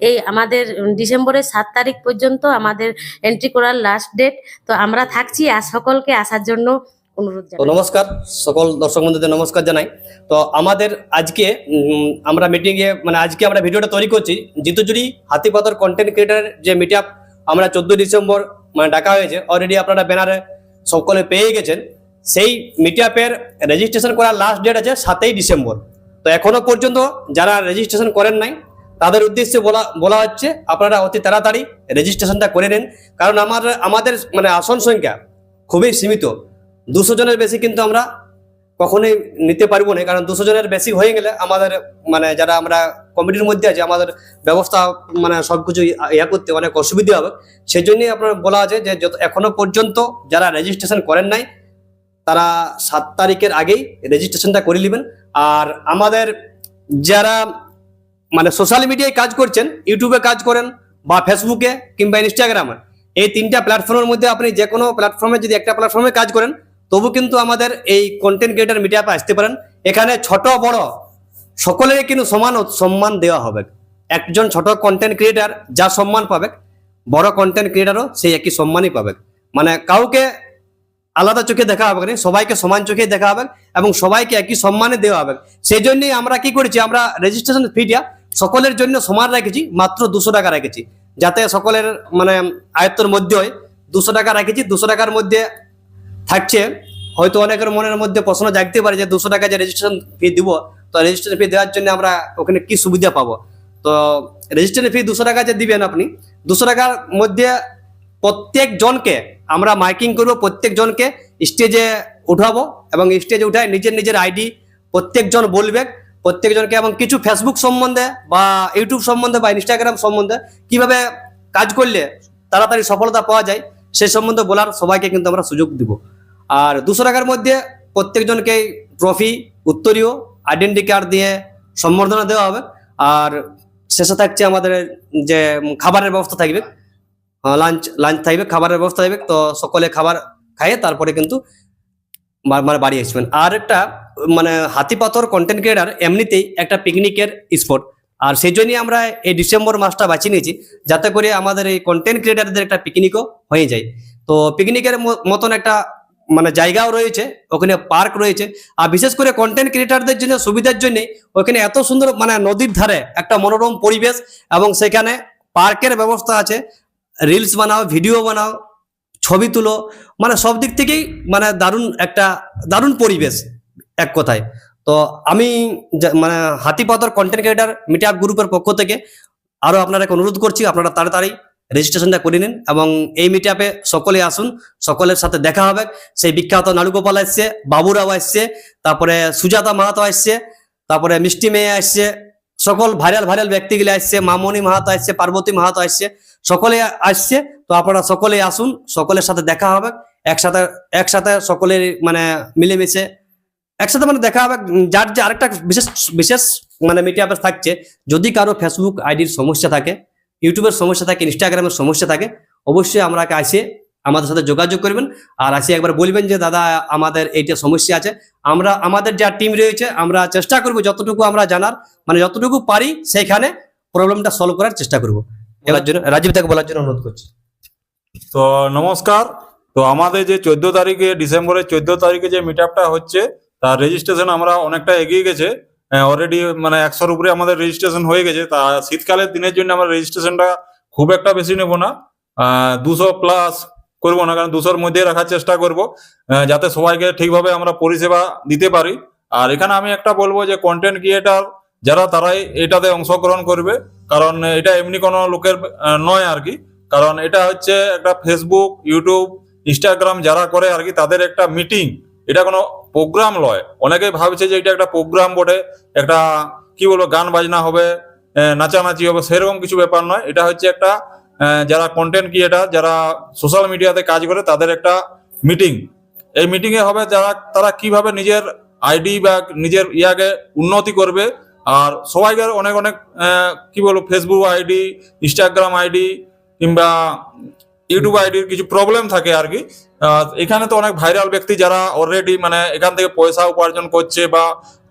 এই আমাদের ডিসেম্বরের সাত তারিখ পর্যন্ত আমাদের এন্ট্রি করার লাস্ট ডেট তো আমরা থাকছি আর সকলকে আসার জন্য অনুরোধ তো নমস্কার সকল দর্শক বন্ধুদের নমস্কার জানাই। তো আমাদের আজকে আমরা মিটিংয়ে মানে আজকে আমরা ভিডিওটা তৈরি করছি জিতুজুড়ি হাতিপাতর কন্টেন্ট ক্রিয়েটার যে মিট আমরা চোদ্দ ডিসেম্বর মানে ডাকা হয়েছে। অলরেডি আপনারা ব্যানারে সকলে পেয়ে গেছেন। সেই মিট আপের রেজিস্ট্রেশন করার লাস্ট ডেট আছে সাতই ডিসেম্বর। তো এখনও পর্যন্ত যারা রেজিস্ট্রেশন করেন নাই তাদের উদ্দেশ্যে বলা বলা হচ্ছে, আপনারা অতি তাড়াতাড়ি রেজিস্ট্রেশনটা করে নেন। কারণ আমার, আমাদের মানে আসন সংখ্যা খুবই সীমিত। দুশো জনের বেশি কিন্তু আমরা কখনোই নিতে পারব না, কারণ দুশো জনের বেশি হয়ে গেলে আমাদের মানে যারা আমরা কমিটির মধ্যে আছে, আমাদের ব্যবস্থা মানে সব সবকিছু ইয়া করতে অনেক অসুবিধা হবে। সেই জন্যই আপনার বলা আছে যে, যত, এখনও পর্যন্ত যারা রেজিস্ট্রেশন করেন নাই, তারা সাত তারিখের আগেই রেজিস্ট্রেশনটা করে নেবেন। আর আমাদের যারা মানে সোশ্যাল মিডিয়ায় কাজ করছেন ইউটিউবে কাজ করেন বা ফেসবুকে কিংবা ইনস্টাগ্রামে এই তিনটা প্ল্যাটফর্মের মধ্যে আপনি যে কোনো প্ল্যাটফর্মে যদি একটা প্ল্যাটফর্মে কাজ করেন, তবু কিন্তু আমাদের এই কন্টেন্ট ক্রিয়েটার মিডিয়াপে আসতে পারেন। এখানে ছোট, বড় সকলেরই কিন্তু সমান সম্মান দেওয়া হবে। একজন ছোট কন্টেন্ট ক্রিয়েটার যা সম্মান পাবে, বড় কন্টেন্ট ক্রিয়েটারও সেই একই সম্মানই পাবে। মানে কাউকে আলাদা চোখে দেখা হবে না, সবাইকে সমান চোখে দেখা হবে এবং সবাইকে একই সম্মানে দেওয়া হবে। সেই জন্যই আমরা কি করেছি, আমরা রেজিস্ট্রেশন ফিটা সকলের জন্য সমান রেখেছি, মাত্র দুশো টাকা রেখেছি। যাতে সকলের মানে আয়ত্তর মধ্যে দুশো টাকা রেখেছি, দুশো টাকার মধ্যে থাকছে। হয়তো অনেকের মনের মধ্যে প্রশ্ন জাগতে পারে যে দুশো টাকা যে রেজিস্ট্রেশন ফি দিব, তো রেজিস্ট্রেশন ফি দেওয়ার জন্য আমরা ওখানে কি সুবিধা পাবো? তো রেজিস্ট্রেশন ফি দুশো টাকা যে দিবেন আপনি, দুশো টাকার মধ্যে প্রত্যেক জনকে আমরা মাইকিং করব প্রত্যেক জনকে স্টেজে উঠাবো এবং স্টেজে উঠায় নিজের নিজের আইডি প্রত্যেকজন বলবে। প্রত্যেকজনকে এবং কিছু ফেসবুক সম্বন্ধে বা ইউটিউব সম্বন্ধে বা ইনস্টাগ্রাম সম্বন্ধে কীভাবে কাজ করলে তাড়াতাড়ি সফলতা পাওয়া যায় সেই সম্বন্ধে বলার সবাইকে কিন্তু আমরা সুযোগ দিব। আর দুশো টাকার মধ্যে প্রত্যেকজনকে ট্রফি উত্তরীয় আইডেন্টি কার্ড দিয়ে সম্বর্ধনা দেওয়া হবে। আর শেষে থাকছে আমাদের যে খাবারের ব্যবস্থা থাকবে। লাঞ্চ লাঞ্চ থাকবে, খাবারের ব্যবস্থা থাকবে। তো সকলে খাবার খাইয়ে তারপরে কিন্তু মানে বাড়ি আসবেন আর একটা মানে হাতি পাথর কন্টেন্ট ক্রিয়েটার এমনিতেই একটা পিকনিকের স্পট আর সেই জন্যই আমরা এই ডিসেম্বর মাসটা বাঁচিয়ে নিয়েছি, যাতে করে আমাদের এই কন্টেন্ট ক্রিয়েটারদের একটা পিকনিকও হয়ে যায়। তো পিকনিকের মতন একটা মানে জায়গাও রয়েছে, ওখানে পার্ক রয়েছে। আর বিশেষ করে কন্টেন্ট ক্রিয়েটারদের জন্য সুবিধার জন্য ওখানে এত সুন্দর মানে নদীর ধারে একটা মনোরম পরিবেশ এবং সেখানে পার্কের ব্যবস্থা আছে। রিলস বানাও ভিডিও বানাও ছবি তুলো মানে সব দিক থেকেই মানে দারুণ একটা দারুণ পরিবেশ এক কথায়। তো আমি মানে Hatipathar content creator meet up গ্রুপের পক্ষ থেকে আরও আপনাদেরকে অনুরোধ করছি, আপনারা তাড়াতাড়ি রেজিস্ট্রেশনটা করে নিন এবং এই মিট আপে সকলে আসুন, সকলের সাথে দেখা হবে। সেই বিখ্যাত নাড়ুগোপাল আসছে, বাবুরাও আসছে, তারপরে সুজাতা মাহাতো আসছে, তারপরে মিষ্টি মেয়ে আসছে সকল ভাইরাল ভাইরাল ব্যক্তিগুলি আসছে, মামনি মাহাতো আসছে, পার্বতী মাহাতো আসছে, সকলে আসছে, তো আপনারা সকলে আসুন, সকলের সাথে দেখা হবে, একসাথে একসাথে সকলের মানে মিলেমিশে, একসাথে মানে দেখা হবে, যার যে আরেকটা বিশেষ বিশেষ মানে মিডিয়া থাকছে, যদি কারও ফেসবুক আইডির সমস্যা থাকে ইউটিউবের সমস্যা থাকে ইনস্টাগ্রামের সমস্যা থাকে, অবশ্যই আমরা আসে আমাদের সাথে যোগাযোগ করবেন। আর আসি একবার বলবেন যে, দাদা, আমাদের এইটা সমস্যা আছে। আমরা, আমাদের যা টিম রয়েছে, আমরা চেষ্টা করব যতটুকু আমরা জানার মানে যতটুকু পারি সেখানে প্রবলেমটা সলভ করার চেষ্টা করব। এবার জন্য, রাজীব তাকে বলার জন্য অনুরোধ করছি। তো নমস্কার। তো আমাদের যে চোদ্দ তারিখে, ডিসেম্বরের চোদ্দ তারিখে যে মিট হচ্ছে, তার রেজিস্ট্রেশন আমরা অনেকটা এগিয়ে গেছে। অলরেডি মানে একশোর উপরে আমাদের রেজিস্ট্রেশন হয়ে গেছে। তা শীতকালের দিনের জন্য আমরা রেজিস্ট্রেশনটা খুব একটা বেশি নেব না। দুশো প্লাস করব না, কারণ দুশোর মধ্যে রাখার চেষ্টা করব যাতে সবাইকে ঠিকভাবে আমরা পরিষেবা দিতে পারি। আর এখানে আমি একটা বলব যে কন্টেন্ট ক্রিয়েটার যারা, তারাই এটাতে অংশগ্রহণ করবে। কারণ এটা এমনি কোনো লোকের নয় আর কি। কারণ এটা হচ্ছে একটা ফেসবুক ইউটিউব ইনস্টাগ্রাম যারা করে আর কি, তাদের একটা মিটিং এটা কোনো প্রোগ্রাম লয়। অনেকে ভাবছে যে এটা একটা প্রোগ্রাম বটে, একটা, কি বলব, গান বাজনা হবে নাচানাচি হবে, সেরকম কিছু ব্যাপার নয়। এটা হচ্ছে একটা যারা কন্টেন্ট ক্রিয়েটার যারা সোশ্যাল মিডিয়াতে কাজ করে, তাদের একটা মিটিং এই মিটিংয়ে হবে যারা, তারা কীভাবে নিজের আইডি বা নিজের ইয়াকে উন্নতি করবে, আর সবাইকে অনেক অনেক কি বলব ফেসবুক আইডি ইনস্টাগ্রাম আইডি কিংবা ইউটিউব আইডির কিছু প্রবলেম থাকে আর কি। এখানে তো অনেক ভাইরাল ব্যক্তি যারা অলরেডি মানে এখান থেকে পয়সা উপার্জন করছে বা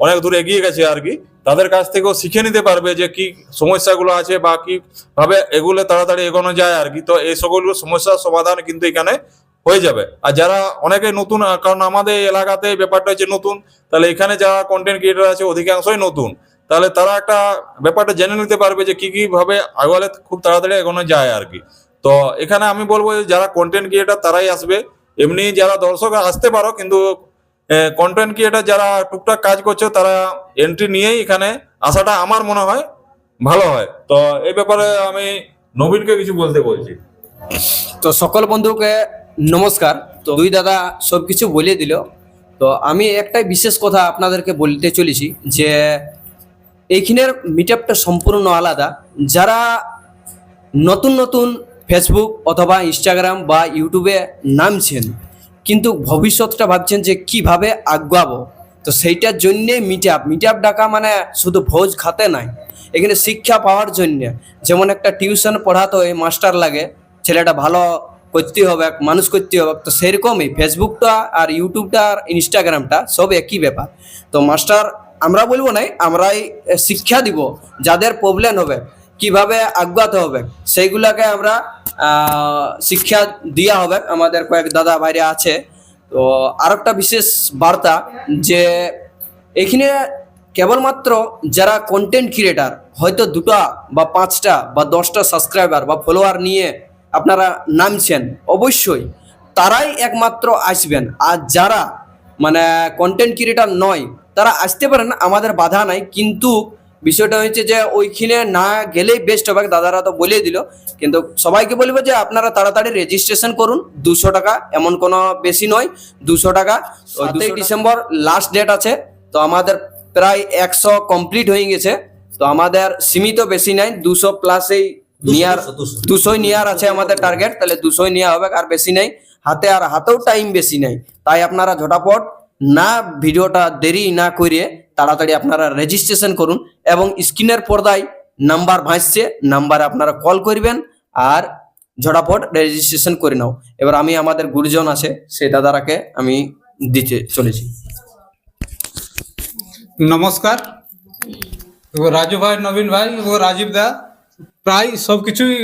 অনেক দূর এগিয়ে গেছে আর কি তাদের কাছ থেকেও শিখে নিতে পারবে যে কি সমস্যাগুলো আছে বা কি ভাবে এগুলো তাড়াতাড়ি এগোনো যায় আর কি। তো এই সকল সমস্যার সমাধান কিন্তু এখানে হয়ে যাবে। আর যারা অনেকে নতুন কারণ আমাদের এলাকাতে ব্যাপারটা হচ্ছে নতুন তাহলে এখানে যারা কন্টেন্ট ক্রিয়েটার আছে অধিকাংশই নতুন। তাহলে তারা একটা ব্যাপারটা জেনে নিতে পারবে যে কি কি ভাবে আগলে খুব তাড়াতাড়ি এগোনো যায় আর কি। তো এখানে আমি বলব যারা কন্টেন্ট ক্রিয়েটার তারাই আসবে। এমনি যারা দর্শক আসতে পারো, কিন্তু কন্টেন্ট ক্রিয়েটার যারা টুকটাক কাজ করছে, তারা এন্ট্রি নিয়েই এখানে আসাটা আমার মনে হয় ভালো হয়। তো এই ব্যাপারে আমি নবীনকে কিছু বলতে বলছি। তো সকল বন্ধুকে নমস্কার। তো দুই দাদা সব কিছু বলে দিল। তো আমি একটাই বিশেষ কথা আপনাদেরকে বলতে চলেছি যে, এইখানের মিট সম্পূর্ণ আলাদা। যারা নতুন নতুন ফেসবুক অথবা ইনস্টাগ্রাম বা ইউটিউবে নামছেন। কিন্তু ভবিষ্যৎটা ভাবছেন যে কীভাবে আগাবো। তো সেইটার জন্যে মিট আপ মিট আপ ডাকা মানে শুধু ভোজ খাতে নাই। এখানে শিক্ষা পাওয়ার জন্য। যেমন একটা টিউশন পড়াতে হয় মাস্টার লাগে, ছেলেটা ভালো করতে হবে মানুষ করতে হবে। তো সেরকমই ফেসবুকটা আর ইউটিউবটা আর ইনস্টাগ্রামটা সব একই ব্যাপার। তো মাস্টার, আমরা বলব নাই, আমরাই শিক্ষা দিব। যাদের প্রবলেম হবে, কীভাবে আগাতে হবে, সেইগুলাকে আমরা শিক্ষা দেওয়া হবে। আমাদের কয়েক দাদা বাইরে আছে। তো আর একটা বিশেষ বার্তা যে এখানে কেবলমাত্র যারা কন্টেন্ট ক্রিয়েটার হয়তো দুটা বা পাঁচটা বা দশটা সাবস্ক্রাইবার বা ফলোয়ার নিয়ে আপনারা নামছেন, অবশ্যই তারাই একমাত্র আসবেন। আর যারা মানে কন্টেন্ট ক্রিয়েটার নয়, তারা আসতে পারেন, আমাদের বাধা নাই। কিন্তু বিষয়টা হচ্ছে যে ওইখানে না গেলেই বেস্ট হবে দাদারা তো বলে দিল। কিন্তু সবাইকে বলব যে আপনারা তাড়াতাড়ি রেজিস্ট্রেশন করুন দুশো টাকা এমন কোনো বেশি নয় দুশো টাকা। সাতই ডিসেম্বর। লাস্ট ডেট আছে তো আমাদের প্রায় একশো কমপ্লিট হয়ে গেছে। তো আমাদের সীমিত বেশি নাই দুশো প্লাসেই নিয়ার দুশোই নেওয়ার আছে আমাদের টার্গেট তাহলে দুশোই নেওয়া হবে আর বেশি নাই। হাতে আর হাতেও টাইম বেশি নাই। তাই আপনারা ঝটাপট না ভিডিওটা দেরি না করে তাড়াতাড়ি আপনারা রেজিস্ট্রেশন করুন এবং স্ক্রিনের পর্দায় নাম্বার ভাসছে নাম্বারে আপনারা কল করবেন আর ঝটাপট রেজিস্ট্রেশন করে নাও। এবার আমি আমাদের গুরুজন আছে সেই দাদারাকে আমি দিতে চলেছি। নমস্কার। ও রাজু ভাই, নবীন ভাই ও রাজীব দা, প্রায় সব কিছুই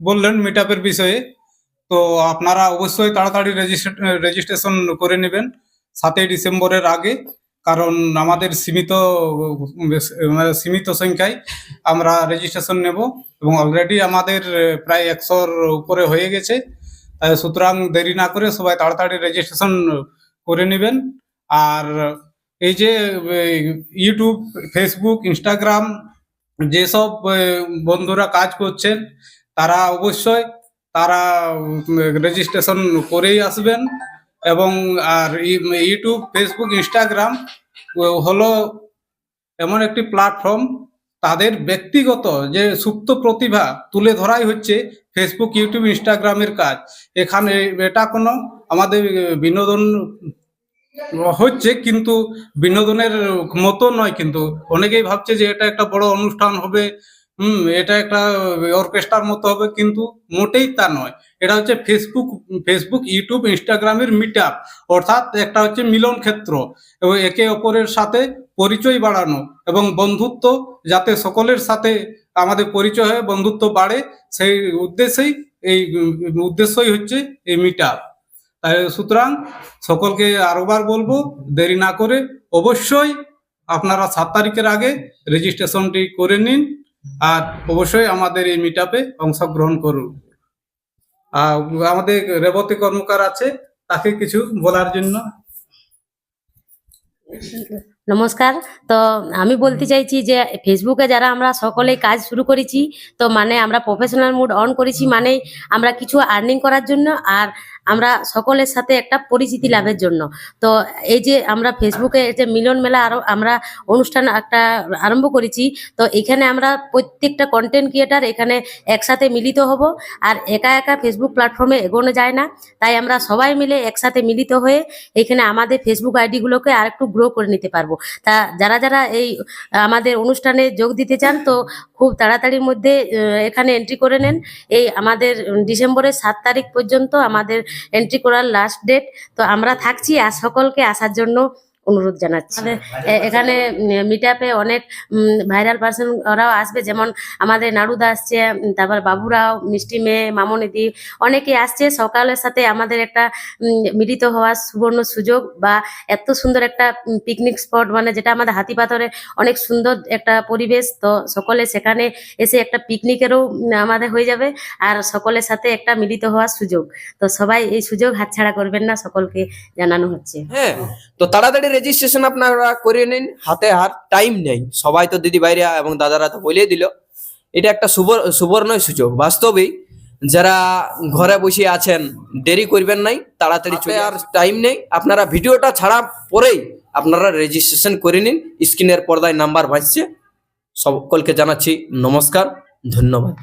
বললেন মিট বিষয়ে। তো আপনারা অবশ্যই তাড়াতাড়ি রেজিস্ট্রেশন করে নেবেন সাতই ডিসেম্বরের আগে। কারণ আমাদের সীমিত মানে সীমিত সংখ্যায় আমরা রেজিস্ট্রেশন নেব এবং অলরেডি আমাদের প্রায় একশোর উপরে হয়ে গেছে। তাই সুতরাং দেরি না করে সবাই তাড়াতাড়ি রেজিস্ট্রেশন করে নেবেন। আর এই যে ইউটিউব ফেসবুক ইনস্টাগ্রাম যেসব বন্ধুরা কাজ করছেন, তারা অবশ্যই তারা রেজিস্ট্রেশন করেই আসবেন। এবং আর ইউটিউব ফেসবুক ইনস্টাগ্রাম হলো এমন একটি প্ল্যাটফর্ম তাদের ব্যক্তিগত যে সুপ্ত প্রতিভা তুলে ধরাই হচ্ছে ফেসবুক ইউটিউব ইনস্টাগ্রামের কাজ। এখানে এটা কোনো আমাদের বিনোদন হচ্ছে কিন্তু বিনোদনের মতো নয় কিন্তু অনেকেই ভাবছে যে এটা একটা বড় অনুষ্ঠান হবে হুম, এটা একটা অর্কেস্ট্রার মতো হবে, কিন্তু মোটেই তা নয়। এটা হচ্ছে ফেসবুক ফেসবুক ইউটিউব ইনস্টাগ্রামের মিট আপ অর্থাৎ একটা হচ্ছে মিলন ক্ষেত্র। এবং একে অপরের সাথে পরিচয় বাড়ানো এবং বন্ধুত্ব যাতে সকলের সাথে আমাদের পরিচয় হয়, বন্ধুত্ব বাড়ে, সেই উদ্দেশ্যেই এই উদ্দেশ্যই হচ্ছে এই মিট তাই সুতরাং সকলকে আরোবার বলব, দেরি না করে অবশ্যই আপনারা সাত তারিখের আগে রেজিস্ট্রেশনটি করে নিন। আর অবশ্যই আমাদের এই মিট আপে অংশগ্রহণ করুন। আমাদের রেবতী কর্মকার আছে, তাকে কিছু বলার জন্য। নমস্কার। তো আমি বলতে চাইছি যে ফেসবুকে যারা আমরা সকলেই কাজ শুরু করেছি তো মানে আমরা প্রফেশনাল মুড অন করেছি মানেই আমরা কিছু আর্নিং করার জন্য আর আমরা সকলের সাথে একটা পরিচিতি লাভের জন্য। তো এই যে আমরা ফেসবুকে যে মিলন মেলা আরও আমরা অনুষ্ঠান একটা আরম্ভ করেছি তো এখানে আমরা প্রত্যেকটা কন্টেন্ট ক্রিয়েটার এখানে একসাথে মিলিত হব। আর একা একা ফেসবুক প্ল্যাটফর্মে এগোনো যায় না তাই আমরা সবাই মিলে একসাথে মিলিত হয়ে এখানে আমাদের ফেসবুক আইডিগুলোকে আরেকটু গ্রো করে নিতে পারব। তা যারা যারা এই, আমাদের অনুষ্ঠানে যোগ দিতে চান তো খুব তাড়াতাড়ির মধ্যে এখানে এন্ট্রি করে নেন। এই আমাদের ডিসেম্বরের সাত তারিখ পর্যন্ত আমাদের এন্ট্রি করার লাস্ট ডেট তো আমরা থাকছি আর সকলকে আসার জন্য। অনুরোধ জানাচ্ছি। এখানে মিট আপে অনেক ভাইরাল পার্সন ওরাও আসবে। যেমন আমাদের নাড়ুদা আসছে তারপর বাবুরাও মিষ্টি মেয়ে মামনিদি অনেকে আসছে। সকালের সাথে আমাদের একটা মিলিত হওয়ার সুবর্ণ সুযোগ বা এত সুন্দর একটা পিকনিক স্পট মানে যেটা আমাদের হাতি পাথরে অনেক সুন্দর একটা পরিবেশ। তো সকলে সেখানে এসে একটা পিকনিকেরও আমাদের হয়ে যাবে। আর সকলের সাথে একটা মিলিত হওয়ার সুযোগ। তো সবাই এই সুযোগ হাতছাড়া করবেন না সকলকে জানানো হচ্ছে। হ্যাঁ তো তাড়াতাড়ি রেজিস্ট্রেশন আপনারা করে নিন। হাতে হাত টাইম নেই। সবাই তো দিদি ভাইরা এবং দাদারা তো বলে দিল। এটা একটা সুবর সুবর্ণ সুযোগ। বাস্তবেই যারা ঘরে বসে আছেন দেরি করবেন নাই তাড়াতাড়ি চলে আর টাইম নেই। আপনারা ভিডিওটা ছাড়া পরেই আপনারা রেজিস্ট্রেশন করে নিন। স্ক্রিনের পর্দায় নাম্বার ভাসছে সকলকে জানাচ্ছি নমস্কার ধন্যবাদ।